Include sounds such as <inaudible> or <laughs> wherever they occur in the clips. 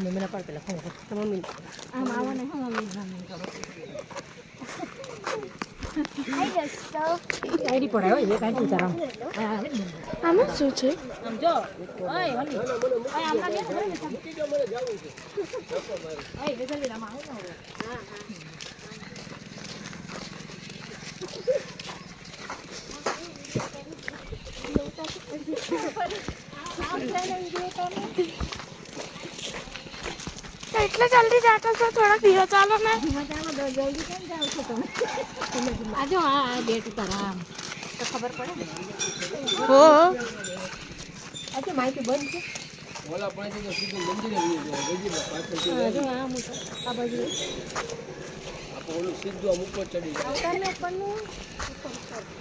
મમ્મીને પાડ પેલા ફોન કર તો મમ્મી આમ આવો ને હું મમ્મી મમ્મી કરો આઈડી પડાયો એ કાંઈ વિચાર આમ આમાં શું છે આમ જો ઓય હલી ઓય આમના બે ઓય બેસલ લે માં આવો હા તો <laughs> એટલે જલ્દી જાતા છો થોડાક ધીરે ચાલો ને. જલ્દી કેમ જાવ છો તમે આ જો આ આ ગેટ ઉપર આમ તો ખબર પડે હો. આ જો માહિતી બંધ છે? ઓલા પાસેથી તો સીધું મંદિરે જાય. ગજીબા પાછળથી આ જો ઉપર આ બાજુ. આપણે ઓલું સીધું આમ ઉપર ચડી જાય. તમે ઉપરનું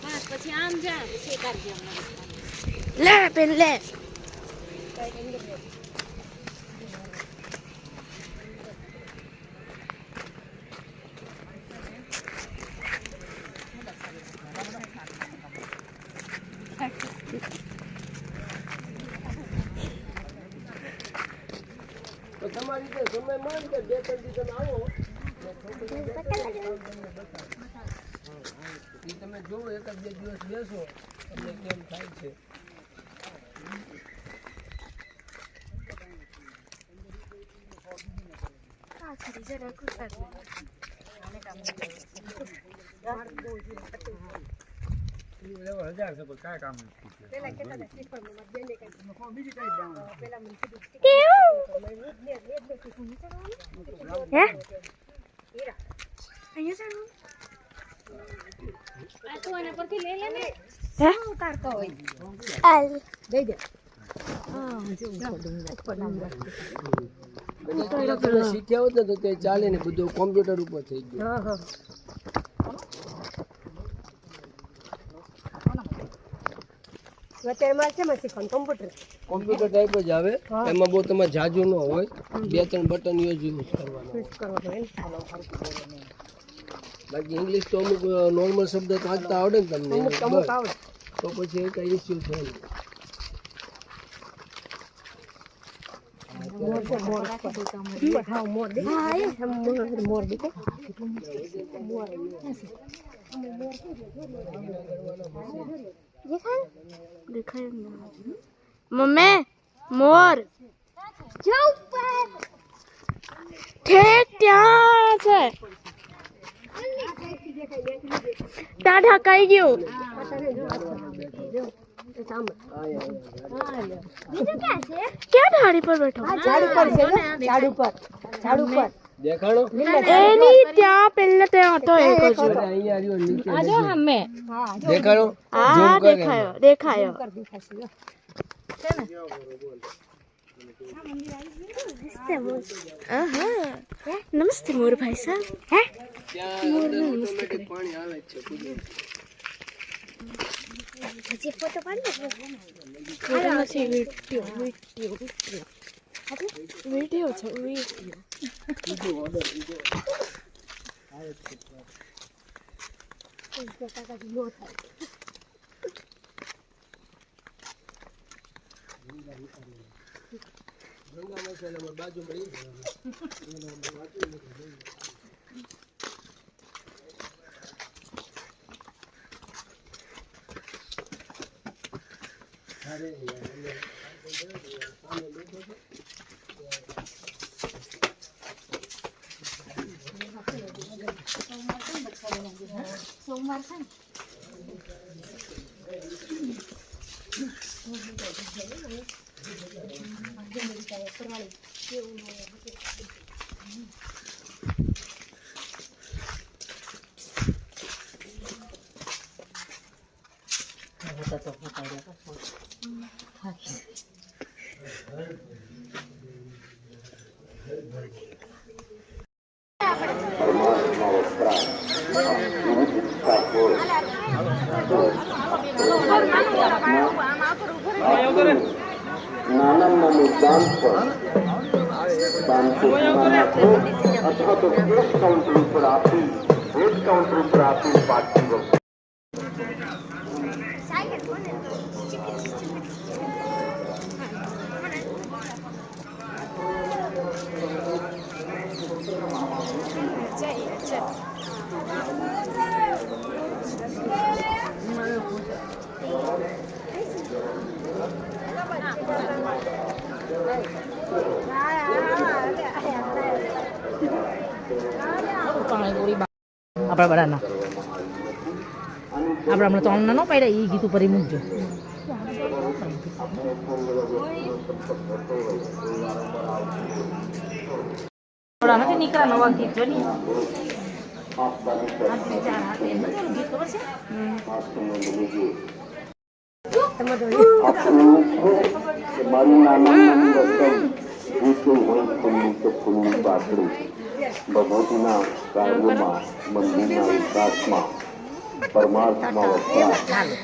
બસ પછી આમ જા શેકારજે લે પેન લે. બે ત્રણ દી તમે આવો એ તમે જોવો એક જ બે દિવસ બેસો તમને કેમ થાય છે હજાર છે પણ ચાલે ને બધું કોમ્પ્યુટર ઉપર થઈ ગયું અત્યારે મારે શીખવાનું કોમ્પ્યુટર કોમ્પ્યુટર ટાઈપ જ આવે. એમાં બહુ તમારે જાજુ ન હોય. બે ત્રણ બટન યુઝ યુઝ કરવાના. બાકી ઇંગ્લિશ તો અમુક નોર્મલ શબ્દ વાંચતા આવડે ને તમને. અમુક અમુક આવડે. તો પછી એ કઈ ઇસ્યુ છે નહીં. મોર છે મોર. દેખાય દેખાય. મમ્મી મોર જો ઉપર ઠેક ત્યાં છે ત્યાં ઢકાઈ ગયું ક્યાં ઢાળી પર બેઠો ઝાડ ઉપર છે ઝાડ ઉપર ઝાડ ઉપર દેખાડો એની ત્યાં પેલે ત્યાં હતો એક જ અરે અહીંયા આવ્યો નીચે આ જો અમે દેખાડો હા દેખાયો દેખાયો આહા નમસ્તે મોર ભાઈ સાહેબ હે ત્યાં અંદર automatic પાણી આવે જ છે કુદરત. ફોટો નથી વીડિયો વીડિયો વીડિયો વીડિયો છે વીડિયો ગંગા મસાલામાં બાજુમાં ઈ જ. સોમવાર છે Sumar kan? Aku tak kan. Hmm. Hmm. Hmm. દાન પેટીમાં નાખો અથવા તો કેશ કાઉન્ટર ઉપર આપી કેશ કાઉન્ટર ઉપર આપી પાછી વખતે જઈએ છે આપણા બધાના આપણે હમણાં ત્રણ ના ન પાડ્યા એ ગીત ઉપર ઈ મૂકજો થોડા નથી નીકળ્યા નવા ગીત જો મારી નાનાની રકમ જીતું હોય તો ભગવતીના કાર્યોમાં મંદિરના વિકાસમાં પરમાર્થમાં વપરાશ